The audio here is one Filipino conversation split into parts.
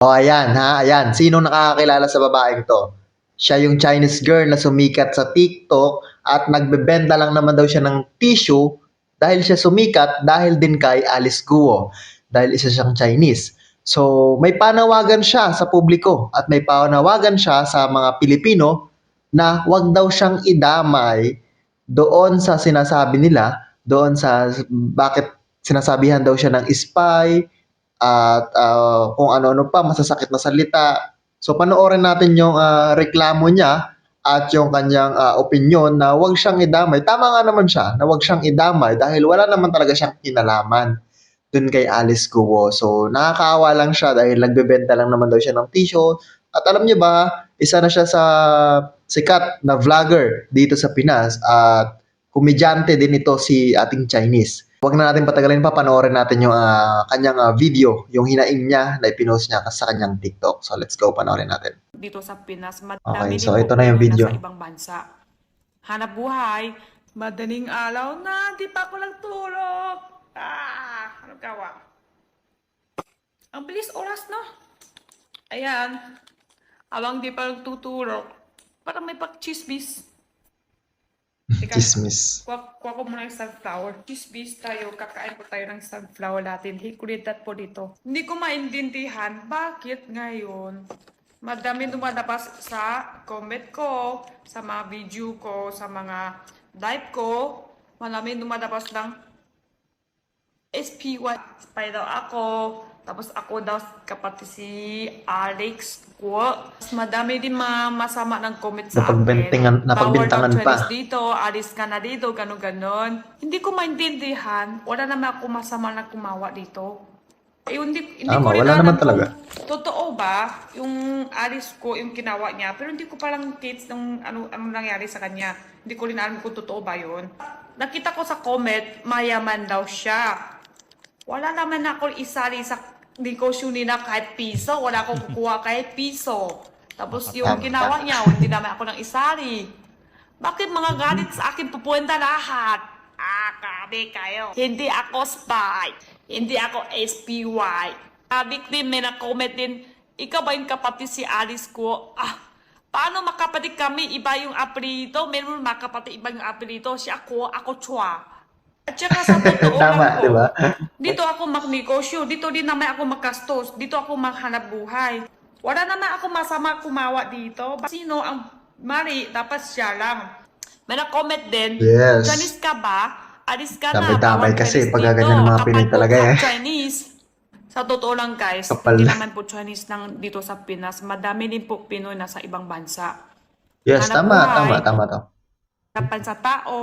O ayan ha, ayan. Sino nakakakilala sa babaeng to? Siya yung Chinese girl na sumikat sa TikTok at nagbebenta lang naman daw siya ng tissue dahil siya sumikat dahil din kay Alice Guo dahil isa siyang Chinese. So, may panawagan siya sa publiko at may panawagan siya sa mga Pilipino na wag daw siyang idamay doon sa sinasabi nila, doon sa bakit sinasabihan daw siya ng spy, at ah, kung ano-ano pa, masasakit na salita. So panoorin natin yung ah, reklamo niya at yung kanyang ah, opinion na wag siyang idamay. Tama nga naman siya na wag siyang idamay dahil wala naman talaga siyang kinalaman dun kay Alice Guo. So nakakaawa lang siya dahil nagbebenta lang naman daw siya ng tissue. At alam niyo ba, isa na siya sa sikat na vlogger dito sa Pinas at komedyante din ito si ating Chinese. Huwag na natin patagalin pa, panoorin natin yung ah, kanyang ah, video, yung hinaing niya na ipinost niya sa kanyang TikTok. So let's go, panoorin natin. dito sa Pinas. Madami Okay, so ito na yung video. Nasa ibang bansa. Hanap buhay. Madaling alaw na, di pa ako nagtulog. Ah, ano gawa? Ang bilis oras, no? Ayan. Abang di pa nagtutulog. Parang may pag-chismis. Teka, Chismis. Kuha, kuha ko muna yung sunflower. Chismis tayo, kakain po tayo ng sunflower natin. Hikulitat po dito. Hindi ko maintindihan bakit ngayon madami dumadapas sa comment ko, sa mga video ko, sa mga live ko. Marami dumadapas ng SPY. Spy daw ako. Tapos ako daw kapatid si Alex ko. Tapos madami din mga masama ng comment sa Napagbintangan- akin. napagbintangan pa. Dito, alis ka na dito, gano'n ganon. Hindi ko maintindihan. Wala naman ako masama na kumawa dito. Eh, hindi, hindi Tama, ko rin wala alam naman kung talaga. Totoo ba yung alis ko, yung ginawa niya, pero hindi ko parang kids ng ano, ano nangyari sa kanya. Hindi ko rin alam kung totoo ba yun. Nakita ko sa comment, mayaman daw siya. Wala naman ako isali sa negosyo nila kahit piso. Wala akong kukuha kahit piso. Tapos yung ginawa niya, hindi naman ako nang isali. Bakit mga galit sa akin pupunta lahat? Ah, grabe kayo. Hindi ako spy. Hindi ako SPY. Ah, victim, may na-comment din, ikaw ba yung kapatid si Alice ko? Ah, paano makapatid kami? Iba yung apelyido. Meron makapatid iba yung apelyido. Si ako, ako chua. At saka sa totoo Tama, lang po, di ba? dito ako magnegosyo, dito din naman ako magkastos, dito ako maghanap buhay. Wala naman ako masama kumawa dito. Sino ang mali, dapat siya lang. May na-comment din, Yes. Chinese ka ba? Alis ka na. Damay-damay kasi pag ganyan ng mga Kapag Pinoy talaga eh. Chinese. Sa totoo lang guys, Kapal hindi na. naman po Chinese lang dito sa Pinas. Madami din po Pinoy na sa ibang bansa. Yes, Hanap tama, buhay. tama, tama to. Kapan sa tao.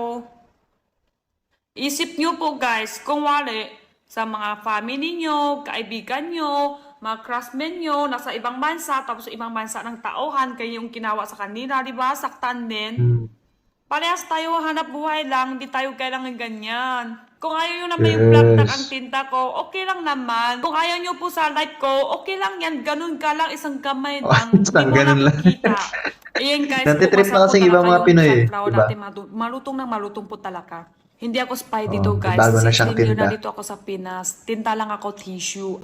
Isip nyo po guys, kung wali sa mga family nyo, kaibigan nyo, mga classmate nyo, nasa ibang bansa, tapos sa ibang bansa ng tauhan, kayo yung ginawa sa kanila, di ba? Saktan din. Hmm. Parehas tayo hanap buhay lang, hindi tayo kailangan ganyan. Kung ayaw nyo naman yung Yes. black tag ang tinta ko, okay lang naman. Kung ayaw nyo po sa life ko, okay lang yan. Ganun ka lang, isang kamay Oh, lang. isang Di mo ganun lang. Ayan guys, Nantitrip na kasi ibang mga yung Pinoy diba? natin, malutong na malutong po talaga. Hindi ako spy dito Oh, guys. bago na siyang 16 year na tinda. dito ako sa Pinas. Tinta lang ako tissue.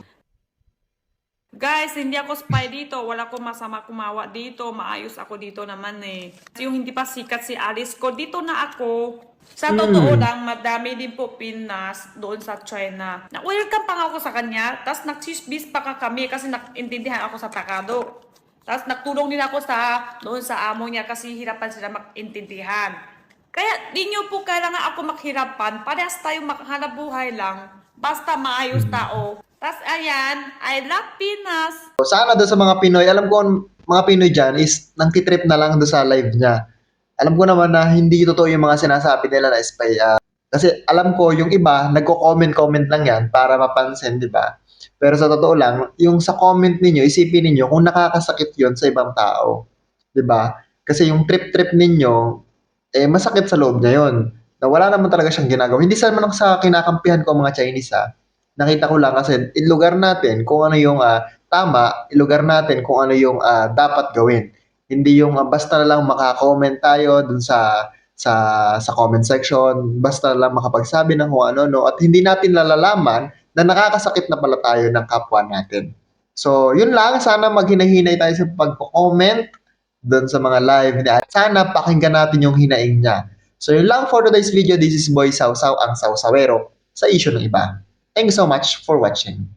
Guys, hindi ako spy dito. Wala ko masama kumawa dito. Maayos ako dito naman eh. Yung hindi pa sikat si Alice ko, dito na ako. Sa Hmm. totoo lang, madami din po Pinas doon sa China. Na-welcome pa nga ako sa kanya. Tapos nag-chismis pa ka kami kasi nakintindihan ako sa Takado. Tapos nagtulong din ako sa doon sa amo niya kasi hirapan sila makintindihan. Kaya di nyo po kailangan ako maghirapan. Parehas tayo makhanap buhay lang. Basta maayos tao. Tapos ayan, I love Pinas. So, sana doon sa mga Pinoy, alam ko ang mga Pinoy dyan is nang-titrip na lang doon sa live niya. Alam ko naman na hindi totoo yung mga sinasabi nila na spy. ah. kasi alam ko yung iba, nagko-comment-comment lang yan para mapansin, di ba? Pero sa totoo lang, yung sa comment ninyo, isipin ninyo kung nakakasakit yon sa ibang tao. Di ba? Kasi yung trip-trip ninyo, eh masakit sa loob niya yun. Na wala naman talaga siyang ginagawa. Hindi sa naman sa kinakampihan ko mga Chinese ha. Nakita ko lang kasi ilugar natin kung ano yung ah, tama, ilugar natin kung ano yung ah, dapat gawin. Hindi yung ah, basta na lang maka-comment tayo dun sa sa sa comment section, basta lang makapagsabi ng kung ano no at hindi natin lalalaman na nakakasakit na pala tayo ng kapwa natin. So, yun lang. Sana maghinahinay tayo sa pagko-comment doon sa mga live niya. At sana pakinggan natin yung hinaing niya. So, yun lang for today's video. This is Boy Sausaw, ang Sausawero sa issue ng iba. Thank you so much for watching.